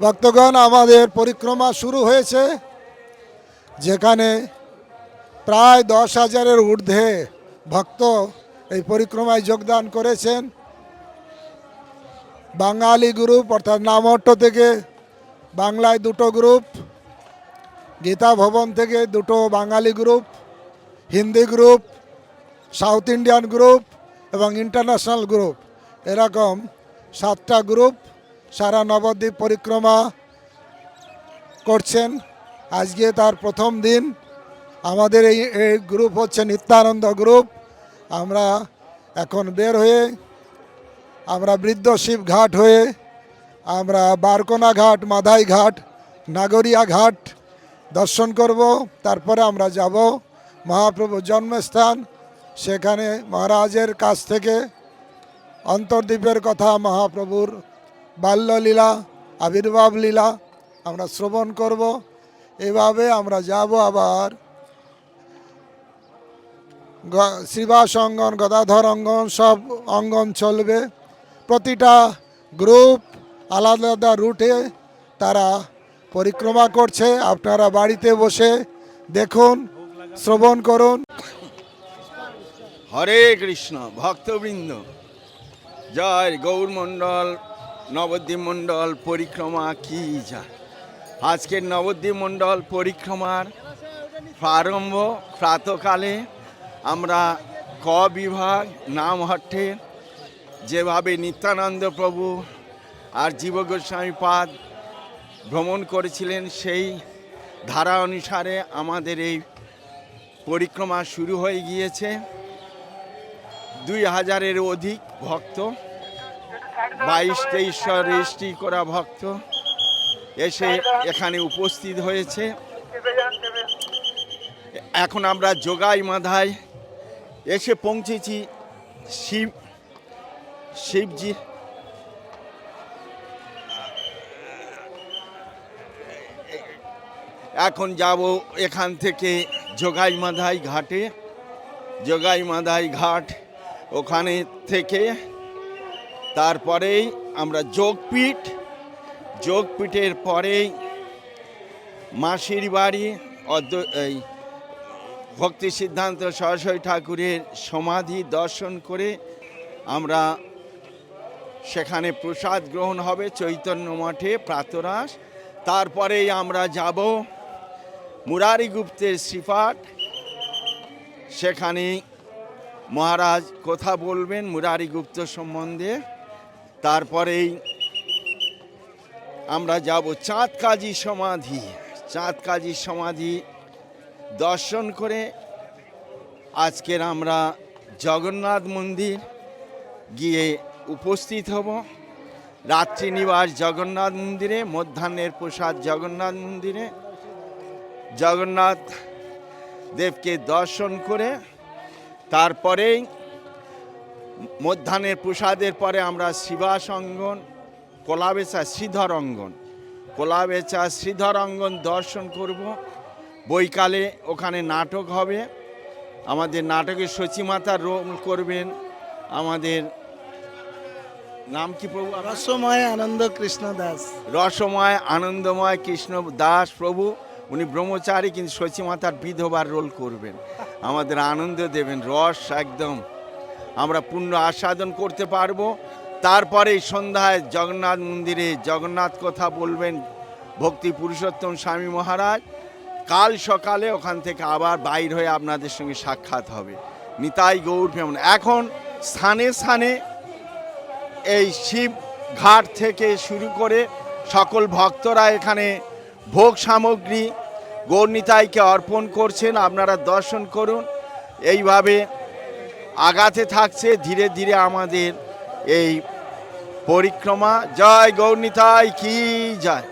ভক্তগণ, আমাদের পরিক্রমা শুরু হয়েছে, যেখানে প্রায় দশ হাজারের ঊর্ধ্বে ভক্ত এই পরিক্রমায় যোগদান করেছেন। বাঙালি গ্রুপ, অর্থাৎ নামহট্ট থেকে বাংলায় দুটো গ্রুপ, গীতা ভবন থেকে দুটো Bangali group, Hindi group, south Indian group এবং ইন্টারন্যাশনাল গ্রুপ। এরকম সাতটা গ্রুপ সারা নবদ্বীপ পরিক্রমা করছেন। আজকে তার প্রথম দিন। আমাদের এই এই গ্রুপ হচ্ছে নিত্যানন্দ গ্রুপ আমরা এখন বের হয়ে, আমরা বৃদ্ধ শিব ঘাট হয়ে, আমরা বারকোনা ঘাট, মাধাই ঘাট, নাগরিয়া ঘাট দর্শন করব। তারপরে আমরা যাব মহাপ্রভুর জন্মস্থান। সেখানে মহারাজের কাছ থেকে অন্তর্দ্বীপের কথা মহাপ্রভুর বাল্যলীলা আবির্ভাব লীলা আমরা শ্রবণ করব। এভাবে আমরা যাব আবার। শ্রীবাস অঙ্গন, গদাধর অঙ্গন সব অঙ্গন চলবে। প্রতিটা গ্রুপ আলাদা আলাদা রুটে তারা পরিক্রমা করছে। আপনারা বাড়িতে বসে দেখুন, শ্রবণ করুন। হরে কৃষ্ণ, ভক্তবৃন্দ, জয় গৌর মণ্ডল নবদ্বীপ মণ্ডল পরিক্রমা কি যা? আজকের নবদ্বীপ মণ্ডল পরিক্রমার প্রারম্ভ প্রাতকালে আমরা ক বিভাগ নামহট্টে যেভাবে নিত্যানন্দ প্রভু আর জীব গোস্বামী পাদ ভ্রমণ করেছিলেন, সেই ধারা অনুসারে আমাদের এই পরিক্রমা শুরু হয়ে গিয়েছে। দুই হাজারের অধিক ভক্ত বাইশ তেইশশো রেজিস্ট্রি করা ভক্ত এসে এখানে উপস্থিত হয়েছে। এখন আমরা যোগাই মাধায় এসে পৌঁছেছি শিব শিবজি। এখন যাব এখান থেকে যোগাই মাধাই ঘাটে। যোগাই মাধাই ঘাট ওখানে থেকে তারপরেই আমরা যোগপীঠ, যোগপীঠের পরেই মাসির বাড়ি, অদ্য এই ভক্তি সিদ্ধান্ত সরস্বতী ঠাকুরের সমাধি দর্শন করে আমরা সেখানে প্রসাদ গ্রহণ হবে চৈতন্য মঠে প্রাতরাস। তারপরেই আমরা যাব মুরারি গুপ্তের শ্রীপাঠ। সেখানে মহারাজ কথা বলবেন মুরারি গুপ্ত সম্বন্ধে। তারপরেই আমরা যাব চাঁদ কাজী সমাধি। চাঁদ কাজী সমাধি দর্শন করে আজকের আমরা জগন্নাথ মন্দির গিয়ে উপস্থিত হব। রাত্রি নিবাস জগন্নাথ মন্দিরে, মধ্যাহ্নের প্রসাদ জগন্নাথ মন্দিরে। জগন্নাথ দেবকে দর্শন করে তারপরেই মধ্যাহ্নের প্রসাদের পরে আমরা শিবাস অঙ্গন কোলাবেচা শ্রীধর অঙ্গন কোলাবেচা শ্রীধর অঙ্গন দর্শন করব। বৈকালে ওখানে নাটক হবে। আমাদের নাটকে সচিমাতা রোল করবেন। আমাদের নাম কি প্রভু? রসময় আনন্দ কৃষ্ণ দাস। রসময় আনন্দময় কৃষ্ণ দাস প্রভু। উনি ব্রহ্মচারী কিন্তু সচিমাতার বিধবার রোল করবেন। আমাদের আনন্দ দেবেন। রস একদম। আমরা পূর্ণ আস্বাদন করতে পারব। তারপরে সন্ধ্যায় জগন্নাথ মন্দিরে জগন্নাথ কথা বলবেন ভক্তি পুরুষোত্তম স্বামী মহারাজ। কাল সকালে ওখান থেকে আবার বাইর হয়ে আপনাদের সঙ্গে সাক্ষাৎ হবে। নিতাই গৌর ভ্রমণ। এখন স্থানে স্থানে এই শিব ঘাট থেকে শুরু করে সকল ভক্তরা এখানে ভোগ সামগ্রী গৌরনিতাইকে অর্পণ করছেন। আপনারা দর্শন করুন। এইভাবে আগাতে থাকছে ধীরে ধীরে আমাদের এই পরিক্রমা। জয় গৌরনিতাই কি যায়